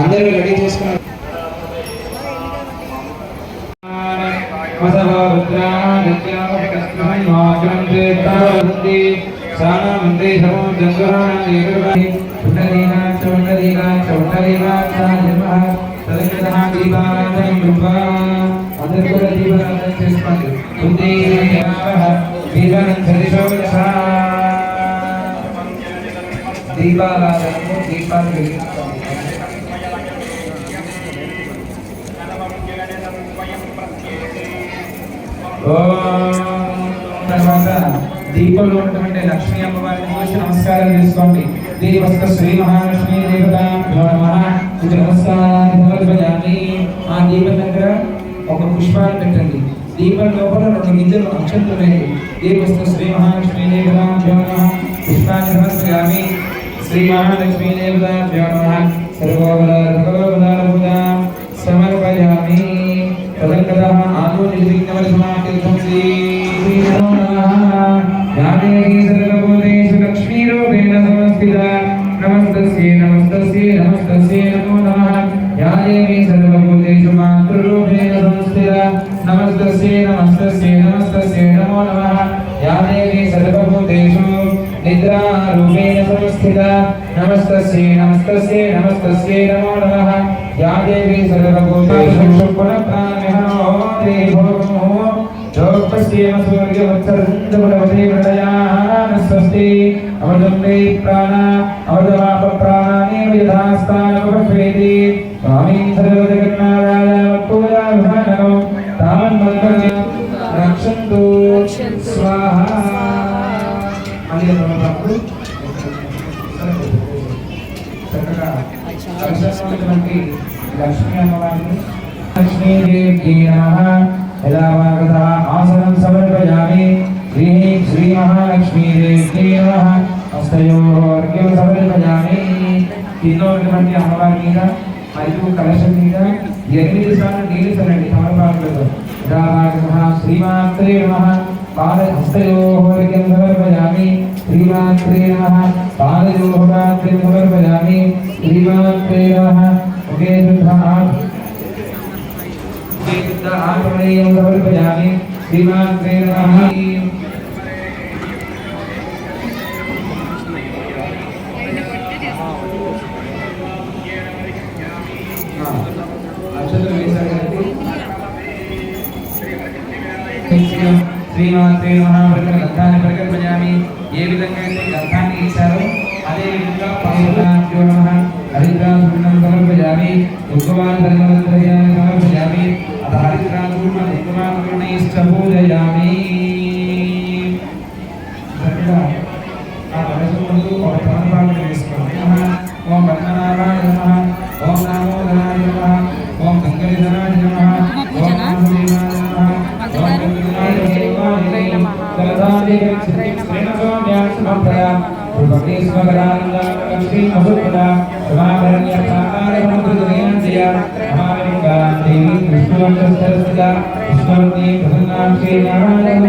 అందరూ రెడీ చేసుకున్నారు. దీపారాధనము దీపాలు వెలిగించుకోండి తర్వాత దీపంలో ఉన్నటువంటి లక్ష్మీ అమ్మవారిని చూసి నమస్కారం చేసుకోండి దీపస్థ శ్రీ మహాలక్ష్మి దేవత నమస్కారాన్ని ఆ దీపం దగ్గర ఒక పుష్పాన్ని పెట్టండి దీపం లోపల రెండు గింజలు అక్షంతులే దీపస్థ శ్రీ మహాలక్ష్మి దేవత పుష్పాన్ని సమర్పయామి శ్రీ మహాలక్ష్మి దేవత సమర్పయామి సమర్పయామి తదంగతః ఆదో నిర్విఘ్నవశమాతీర్థం శ్రీ శ్రీరామ యాదేహి సర్వభూతేషు లక్ష్మీరూపేణ సంస్థిత నమస్తస్యై నమస్తస్యై నమస్తస్యై నమో నమః. యాదేహి సర్వభూతేషు మాతృరూపేణ సంస్థిత నమస్తస్యై. निद्रारूपेण संस्थिता नमस्तस्यै नमस्तस्यै नमस्तस्यै नमो नमः। या देवी सर्वभूतेषु पुनप्राणिनो देवो स्वस्ति अमृतं मे प्राणा अमृतमाप प्राणानि यथास्तानमपश्वेति स्वामीं सर्वजगन्नारायणपूजाभिमानौ तामन्मन्त्रं रक्षन्तु। स्वाहा। మళ్ళీ తమకు చక్కగా కలిసినటువంటి లక్ష్మీ అమ్మవారిని లక్ష్మీదేవి నమః యథావాగత ఆసనం సమర్పయామి శ్రీ శ్రీ మహాలక్ష్మీదేవి నమః హస్తయోర్ఘ్యం సమర్పయామి కింద ఉన్నటువంటి అమ్మవారి మీద మరియు కలశం మీద ఎనిమిది సార్లు నీళ్ళు చల్లండి తమలపాకులతో యథావాగత శ్రీమాత్రే నమః పాద హస్తయోర్ఘ్యం సమర్పయామి శ్రీమాత్రే నమః పాదయోః పాత్రం సమర్పయామి శ్రీమాత్రే నమః ఒకే శుద్ధ ఆత్మ ఒకే శుద్ధ ఆత్మనీయం సమర్పయామి శ్రీమాత్రే నమః ఆ, అక్షతలు వేశారు కదండి శ్రీమాత్రే మహాప్రకరణ గ్రంథాన్ని పరికల్పయామి ఏ విధంగా అయితే గ్రంథాన్ని ఇచ్చారో అదే విధంగా పవిత్రాభ్యో నమః హరిద్రాసుర్ణం సమర్పయామి దుఃఖవాన్ అత హరిద్రాసుర్ణ దుఃఖవాన్ పూజయామి చక్కగా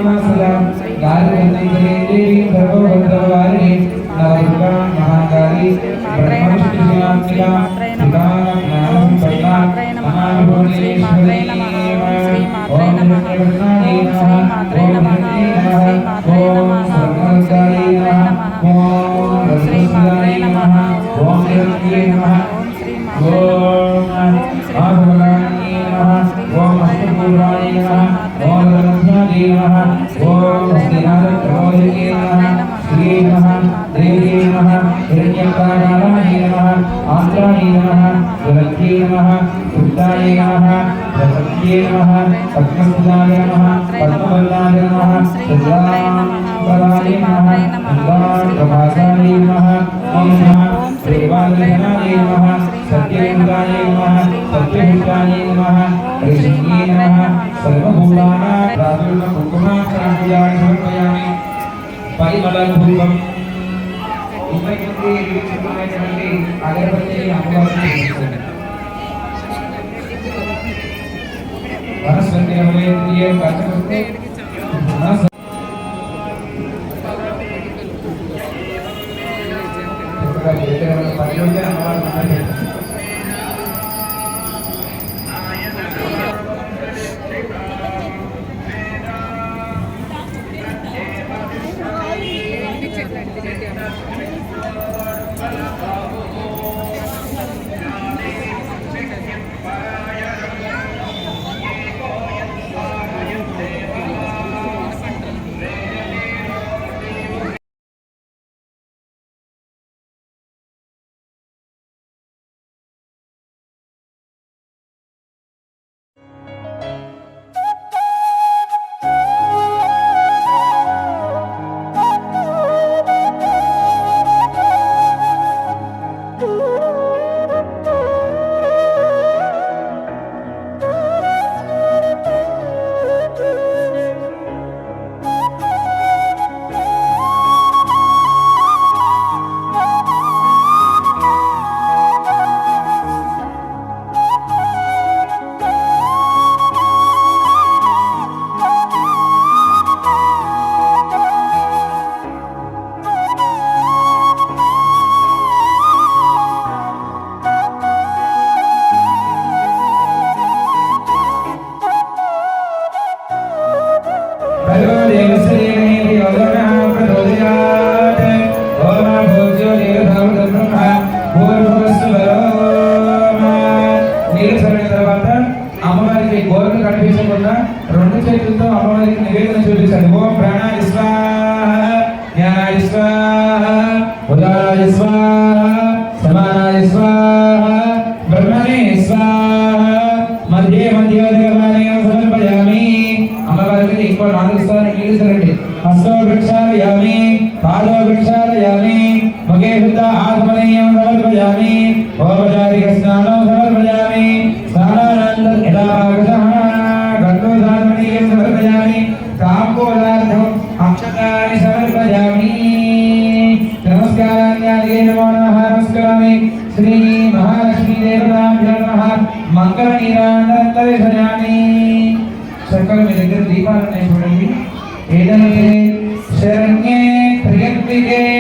पूर्णिमा सदा गायत्री देवी सर्वभद्रवारी नवदुर्गा महाकाली ब्रह्मविष्णुशिवांतिका सुदानज्ञानं पद्मा महाभुवनेश्वरी ओम नमः శ్రీ నమః దేవే నమః హిరణ్యకారాయ నమః ఆంధ్రాయ నమః జలధ్యే నమః సుప్తాయ నమః ప్రసత్యే నమః పద్మస్థితాయ నమః పద్మవల్లాయ నమః సదాంబరాయ నమః గంగాప్రభాసాయ నమః ఓం నమః శ్రీవాదనాయ నమః సత్యేంద్రాయ నమః సత్యహితాయ నమః హరిశంగే నమః సర్వభూతానాం ప్రాతుర్మ కుంకుమాక్షాంత్యాన్ని సమర్పయామి పరిమళ ధూపం ముప్పై మంది విలువైనటువంటి అగరబత్తి అమ్మవారిని చేస్తారు వనస్పతి అమలేంద్రియ కర్తకృతే మనస చక్కగా అమ్మవారికి ఇంకో నాలుగు సార్లు నీళ్ళు సరండి హస్తో వృక్షాలయామి పాదో వృక్షాలయామి ముఖే శుద్ధ ఆత్మనీయం సమర్పయామి ఓపచారిక స్నానం సమర్పయామి స్నానానంతరం యథాభాగశః గంగోదానీయం సమర్పయామి తాంబూలార్థం అక్షతాన్ని సమర్పయామి నమస్కారాన్ని నమో నమః నమస్కరామి శ్రీ మహాలక్ష్మీ దేవతాభ్యో నమః మంగళ నీరాంతరిషయామి చక్కగా మీ దగ్గర దీపాలు ఉన్నాయి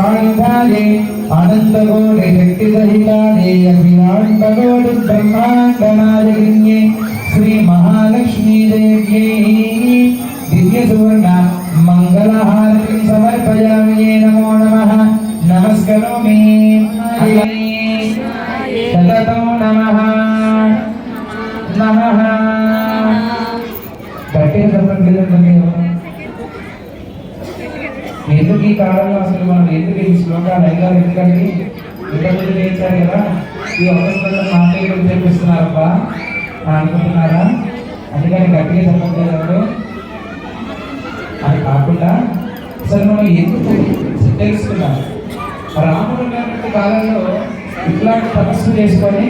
సమరివారాయే స్వామిధాయే అనంతకోటి శక్తి సహితాయే అభిలాంబకోటి బ్రహ్మాండనాయకిన్యే శ్రీ మహాలక్ష్మీ దేవ్యై దివ్య సువర్ణ ఎందుకు ఈ శ్లోకాలు అయ్యారు ఎందుకండి? ఇంతకుముందు చేశారు కదా? ఈ ఒక్కసారి మాట్లాడి చేపిస్తున్నారబ్బా అనుకుంటున్నారా? అందుకని గట్టిగా చెప్పండి ఎవరు అది కాకుండా సరే మనం ఎందుకు తెలుసుకున్నాం రాముడు ఉన్నటువంటి కాలంలో ఇట్లాంటి తపస్సు చేసుకొని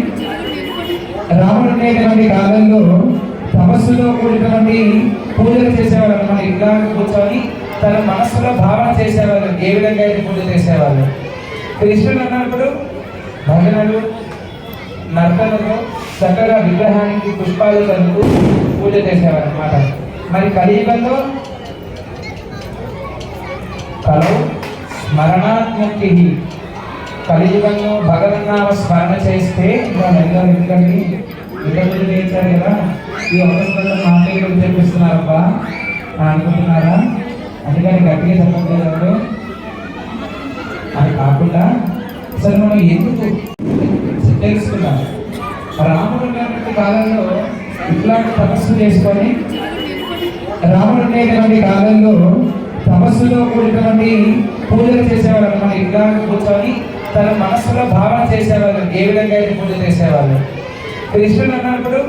రాముడు ఉండేటువంటి కాలంలో తపస్సులో కూడినటువంటి పూజలు చేసేవాళ్ళు మన ఇట్లా కూర్చొని తన మనస్సులో భావన చేసేవాళ్ళు ఏ విధంగా అయితే పూజ చేసేవాళ్ళు. కృష్ణుడు అన్నప్పుడు భజనలు నర్తనలు చక్కగా విగ్రహానికి పుష్పాలు కలుపు పూజ చేసేవారు అనమాట మరి కలియుగంలో కలవు స్మరణాత్మకి. కలియుగంలో భగవన్నామ స్మరణ చేస్తే ఇంకా మెల్లగా ఎందుకండి ఇతరులు చేశారు కదా. ఈ ఒక్క మాట్లాడి చేపిస్తున్నారబ్బా. అనుకుంటున్నారా? అందుకని గట్టిగా చెప్పండి ఎవరు అది కాకుండా అసలు మనం ఎందుకు తెలుసుకున్నాం రాముడు ఉన్నటువంటి కాలంలో ఇట్లాంటి తపస్సు చేసుకొని రాముడు ఉండేటువంటి కాలంలో తపస్సులో కూడినటువంటి పూజలు చేసేవాళ్ళు మన ఇట్లా కూర్చొని తన మనస్సులో భావన చేసేవాళ్ళు. ఏ విధంగా అయితే పూజ చేసేవాళ్ళు. కృష్ణుడు అన్నప్పుడు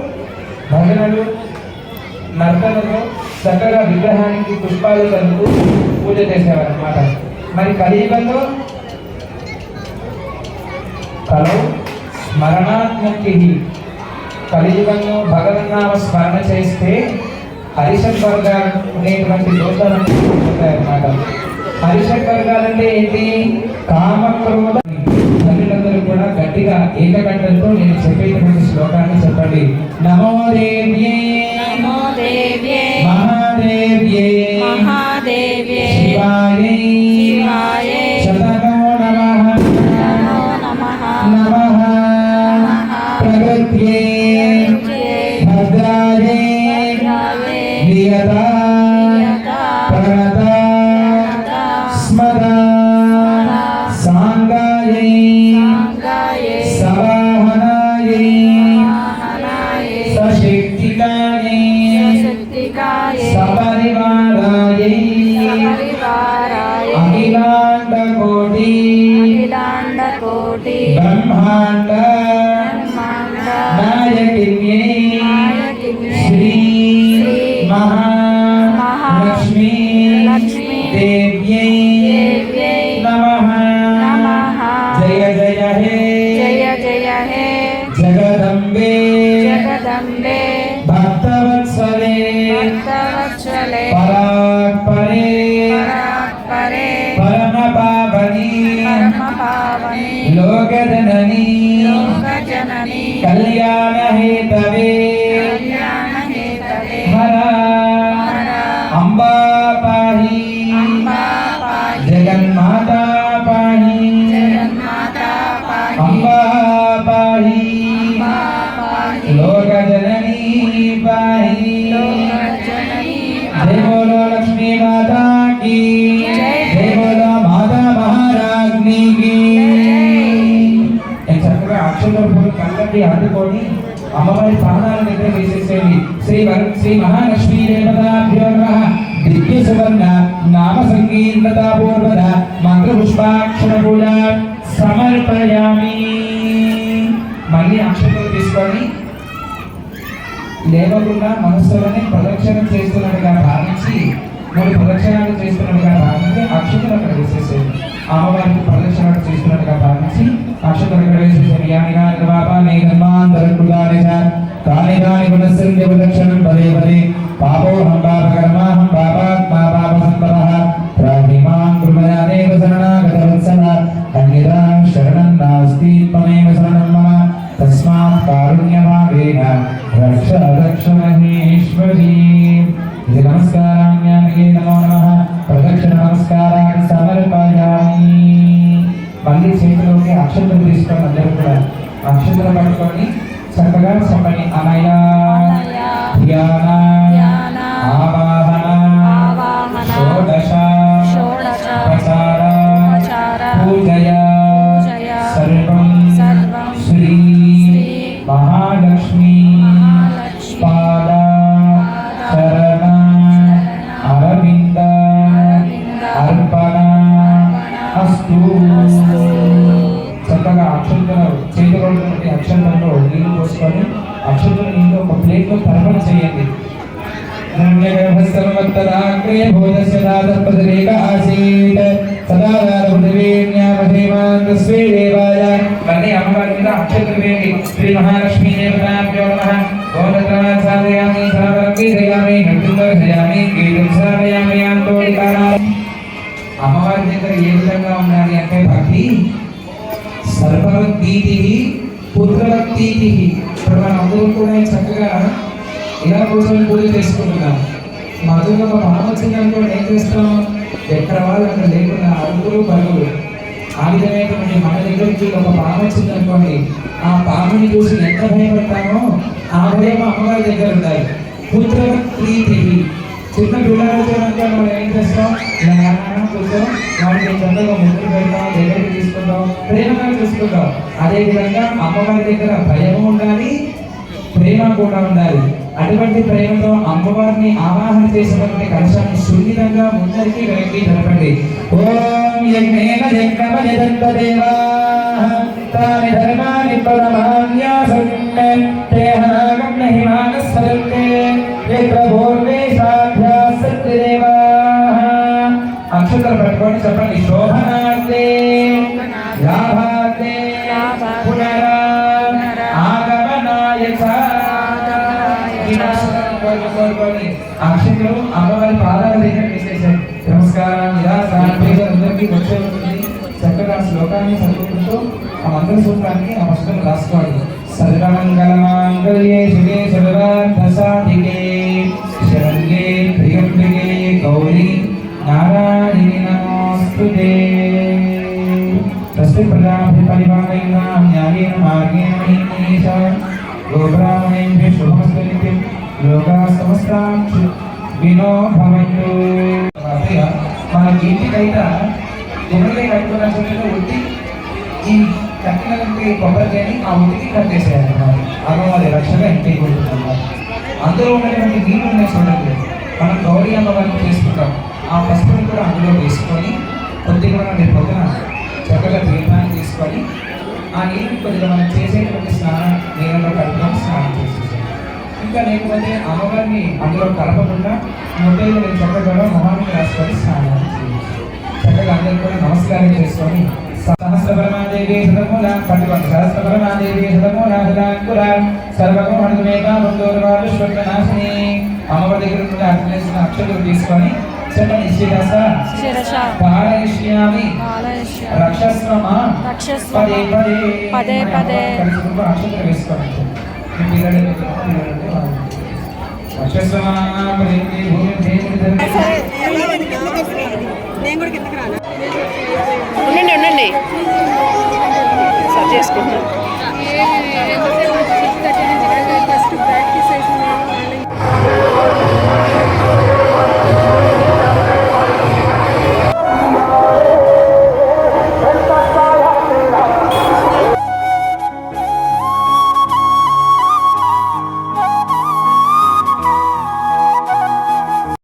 భజనలు నర్తనలు చక్కగా విగ్రహానికి పుష్పాలు కలుపు పూజ చేసేవారనమాట మరి కలియుగంలో కలవు స్మరణాత్మకి కలియుగంలో భగవన్నామ స్మరణ చేస్తే హరిషడ్ వర్గాలు ఉండేటువంటి దోషాలు అన్నమాట హరిషడ్ వర్గాలు అంటే ఏంటి కామక్రోధ తల్లిదండ్రులు కూడా గట్టిగా ఏకకంఠంతో నేను చెప్పేటువంటి శ్లోకాన్ని చెప్పండి. నమో దేవ్యే. నమో దేవ్యే. మహాదేవ్యే మహాదేవ్యే అమ్మవారి పాదాల దగ్గర వేసేసేది శ్రీ శ్రీ మహాలక్ష్మీ దేవతాభ్యో నమః. దివ్య సువర్ణ నామ సంకీర్ణతాపూర్వద మంత్రపుష్పాక్షర మంత్ర పూజ సమర్పయామి. మళ్ళీ అక్షతలు తీసుకొని లేవకుండా మనస్సులోనే ప్రదక్షిణం చేస్తున్నట్టుగా భావించి మూడు ప్రదక్షిణాలు చేస్తున్నట్టుగా భావించి అక్షతలు అక్కడ వేసేసేది అమ్మవారికి ప్రదక్షిణ చేస్తున్నట్టుగా భావించి నక్షత్ర అక్కడ వేసేసేది యానిగా కాని కాని గుణస్య ప్రదక్షిణం పదే పదే పాపోహం పాపకర్మాహం పాపాత్మా పాప సంపదః. ప్రాహిమాం కృపయాదేవ శరణాగత వత్సల అన్యదాం శరణం నాస్తి త్వమేవ శరణం మమ. తస్మాత్ కారుణ్యభావేన రక్ష రక్ష మహేశ్వరీ ఇది నమస్కారాన్యానికి నమో నమః. ప్రదక్షిణ నమస్కారాన్ని సమర్పయామి. మళ్ళీ చేతిలోకి అక్షతలు తీసుకొని అందరూ కూడా అక్షతలు పట్టుకొని చక్కగా చెప్పండి అనయా ధ్యాన. ఆవాహన. హిరణ్యగర్భస్తమత్తరాగ్రే భూతస్య దాతపదరేక ఆసీత్ సదా పృథివీన్యామధేమాన్ తస్వే దేవాయ మళ్ళీ అమ్మవారి మీద అక్షతలు వేయండి శ్రీ మహాలక్ష్మీ దేవతాభ్యో నమః ఓం సాధయామి సాధరంగి దయామి నృత్యం దయామి గీతం సాధయామి ఆందోళికారా అమ్మవారి దగ్గర ఏ విధంగా ఉండాలి అంటే భక్తి సర్వభక్తి పుత్రభక్తి ఇప్పుడు మనం అందరూ కూడా చక్కగా ఇలా కూర్చొని పూజ చేసుకుంటున్నాం। మధుగా ఒక పాము ఏం చేస్తాం? ఎక్కడ వాళ్ళు అక్కడ లేకుండా అడుగులు పరుగులు. ఆ విధమైనటువంటి మన దగ్గరికి ఒక పాము వచ్చిందనుకోండి ఆ పాముని చూసి ఎంత భయపడతామో ఆ భయం అమ్మగారి దగ్గర ఉండాలి. పుత్రభక్తి చిన్న పిల్లలతో చూడండి మనం ఏం చేస్తాం? ఇలా నాన్న కూర్చో వాడికి చక్కగా ముద్దు పెడతాం దగ్గరికి తీసుకుంటాం ప్రేమగా చూసుకుంటాం. అదే విధంగా అమ్మవారి దగ్గర భయం ఉండాలి ప్రేమ కూడా ఉండాలి. అటువంటి ప్రేమతో అమ్మవారిని ఆవాహన చేసినటువంటి కలశాన్ని సున్నితంగా ముందరికి వెనక్కి జరపండి ఓం యజ్ఞేన యజ్ఞమ దేవా తాని ధర్మాని పరమాన్యాసన్నే తేహాగం నహి మానస్సరంతే సాధ్యా సత్యదేవా అక్షతలు పట్టుకొని చెప్పండి. శోభనార్థే. శ్లోకాన్ని చదువుకుంటూ ఆ మంత్ర సూత్రాన్ని ఆ పుస్తకం రాసుకోవాలి సర్వమంగళమాంగళ్యే శివే సర్వార్థ సాధికే శరణ్యే ప్రియంబికే గౌరీ నారాయణి నమోస్తుతే. తస్య ప్రజాభి పరిపాలయంగా న్యాయేన మార్గేణ మహిమేష గోబ్రాహ్మణేభ్య శుభమస్తు ఇంటికైనా కట్టుకున్న సమయంలో ఉట్టి ఈ కట్టినటువంటి కొబ్బరికాయని ఆ ఉట్టికి కట్టేసేయాలన్నమాట అలా వారి రక్షణ ఇంటికి కొడుతున్నారు అందులో ఉన్నటువంటి నీళ్ళు ఉన్నాయి చూడండి. మనం గౌరీ అమ్మవారిని చేసుకుంటాం ఆ పసుపుని కూడా అందులో వేసుకొని కొద్దిగా మనం రేపు పొద్దున చక్కగా దీపాన్ని తీసుకొని ఆ నీళ్ళు కొద్దిగా మనం చేసేటువంటి స్నానం నీళ్ళలో కలుపుకొని స్నానం చేసేసాం ఇంకా లేకపోతే అమ్మవారిని అందులో కలపకుండా ముద్దలు నేను చక్కగా మొహాన్ని రాసుకొని స్నానం చేసేసాం చక్కగా అందరూ కూడా నమస్కారం చేసుకొని సహస్రపరమాదేవి సదమూల పట్టుకోండి సహస్రపరమాదేవి సదమూల సదాంకుల సర్వగుణమేకా బంధువులు విశ్వనాశిని అమ్మవారి దగ్గర నుండి అర్థం అక్షరులు తీసుకొని చెప్పండి శిరస పారయిష్యామి ఆలయస్య రక్షస్వమ. రక్షస్వ పదే పదే. పదే పదే. కలిసినప్పుడు అక్షరం వేసుకోండి మీ పిల్లలు పిల్లలు ఉండండి ఉండండి సర్చ్ చేసుకుంటున్నాను ప్రాక్టీస్ అయిపోయింది